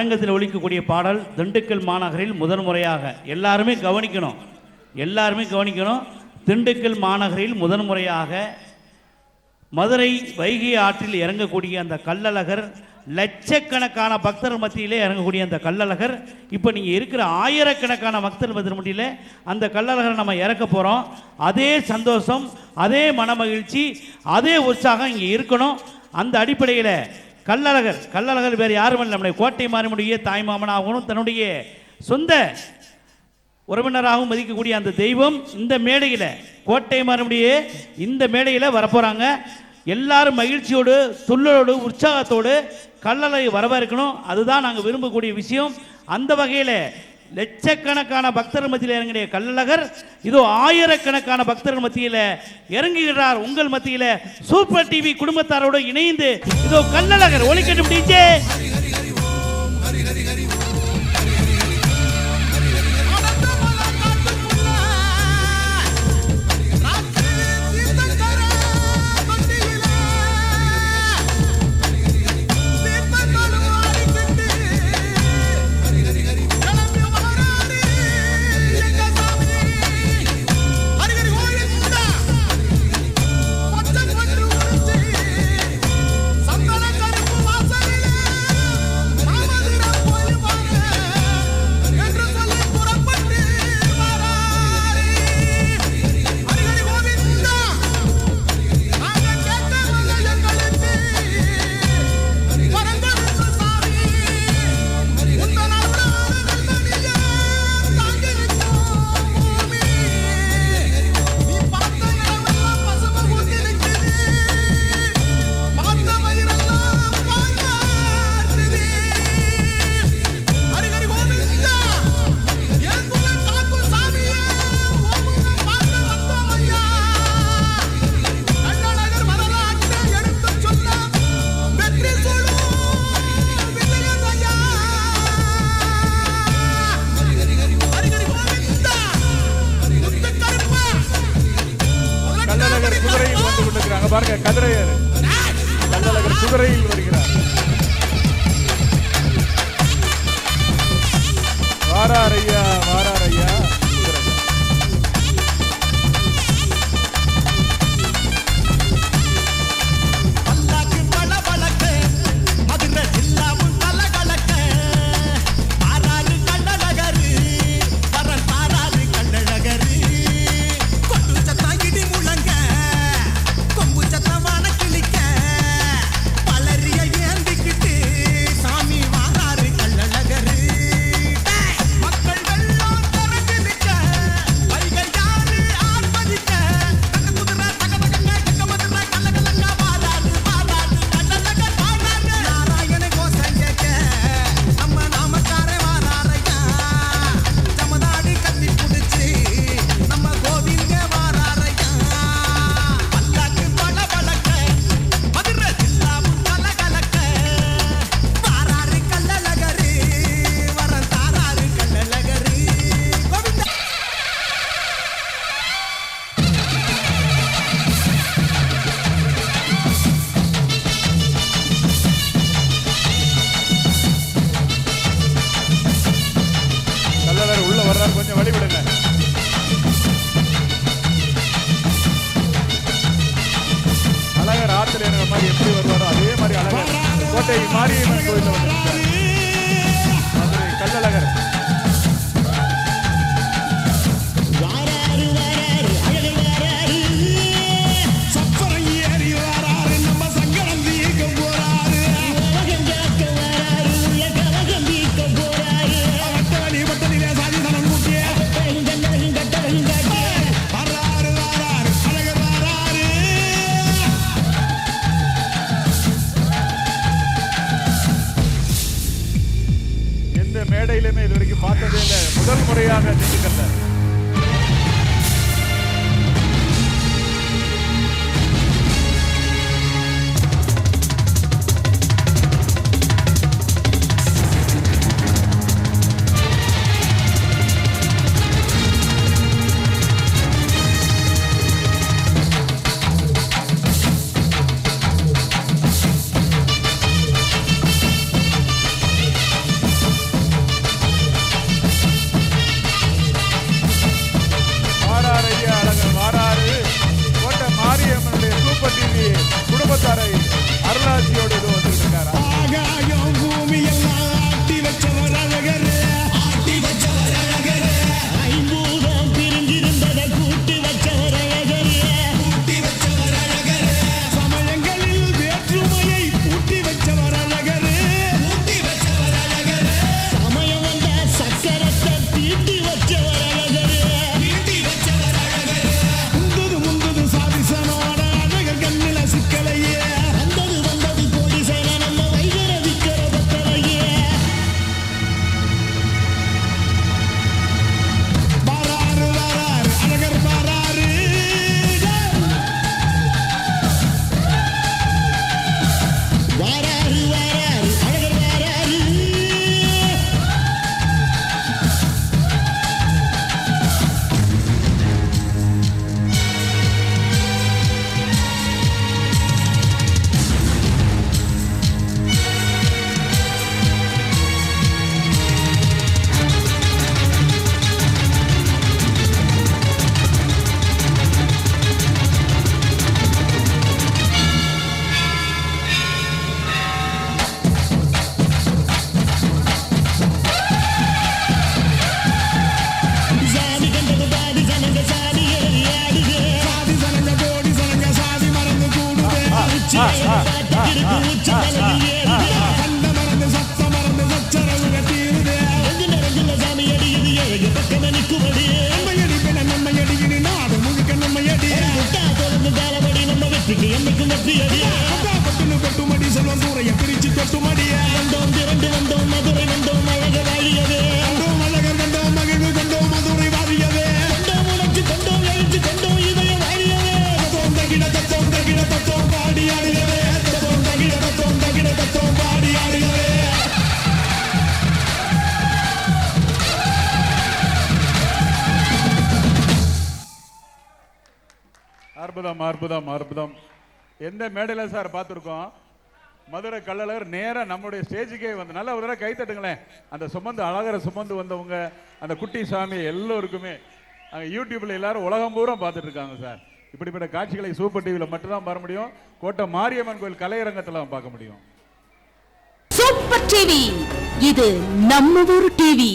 அரங்கத்தில் ஒழிக்கக்கூடிய பாடல் திண்டுக்கல் மாநகரில் முதல் முறையாக. எல்லாருமே கவனிக்கணும். எல்லாருமே கவனிக்கணும். திண்டுக்கல் மாநகரில் முதன் முறையாக மதுரை வைகை ஆற்றில் இறங்கக்கூடிய அந்த கல்லழகர் லட்சக்கணக்கான பக்தர் மத்தியிலே இறங்கக்கூடிய அந்த கல்லழகர் இப்போ நீங்கள் இருக்கிற ஆயிரக்கணக்கான பக்தர் மத்தியில் மத்தியிலே அந்த கல்லழகரை நம்ம இறக்க போகிறோம் அதே சந்தோஷம் அதே மனமகிழ்ச்சி அதே உற்சாகம் இங்கே இருக்கணும். அந்த அடிப்படையில் கல்லழகர் கள்ளழகர் வேறு யாரும் இல்லை. நம்முடைய கோட்டை மாறிமுடைய தாய்மாமனாகவும் தன்னுடைய சொந்த உறவினராகவும் மதிக்கக்கூடிய அந்த தெய்வம் இந்த மேடையில் கோட்டை மறுபடிய இந்த மேடையில் வரப்போகிறாங்க எல்லாரும் மகிழ்ச்சியோடு துள்ளலோடு உற்சாகத்தோடு கல்லலை வரவேற்கணும். அதுதான் நாங்கள் விரும்பக்கூடிய விஷயம். அந்த வகையில் லட்சக்கணக்கான பக்தர் மத்தியில் இறங்கிய கள்ளழகர் இதோ ஆயிரக்கணக்கான பக்தர்கள் மத்தியில் இறங்குகிறார் உங்கள் மத்தியில் சூப்பர் டிவி குடும்பத்தாரோடு இணைந்து இதோ கள்ளழகர் ஒளிக்கட்டும் டிஜே குதிரையில் வருகிறார். வாரார் ஐயா கோட்டை மாரியம்மன் கோயில்ல வந்து எந்த இது வரைக்கும் பார்த்ததே இல்லை. முதல் முறையாக திண்டுக்கல்ல. 这边 அற்புதம் அற்புதம் அற்புதம் எந்த மேடையில் சார் பார்த்துருக்கோம்? மதுரை கள்ளழகர் நேராக நம்முடைய ஸ்டேஜுக்கே வந்து நல்லா ஒரு தடவை கை தட்டுங்களேன். அந்த சுமந்து அழகரை சுமந்து வந்தவங்க அந்த குட்டி சாமி எல்லோருக்குமே அங்கே யூடியூப்பில் எல்லாரும் உலகம் பூரா பார்த்துட்டு இருக்காங்க சார். இப்படிப்பட்ட காட்சிகளை சூப்பர் டிவியில் மட்டும்தான் பார்க்க முடியும். கோட்டை மாரியம்மன் கோயில் கலையரங்கத்தில் பார்க்க முடியும். Super TV. இது நம்ம ஊர் டிவி.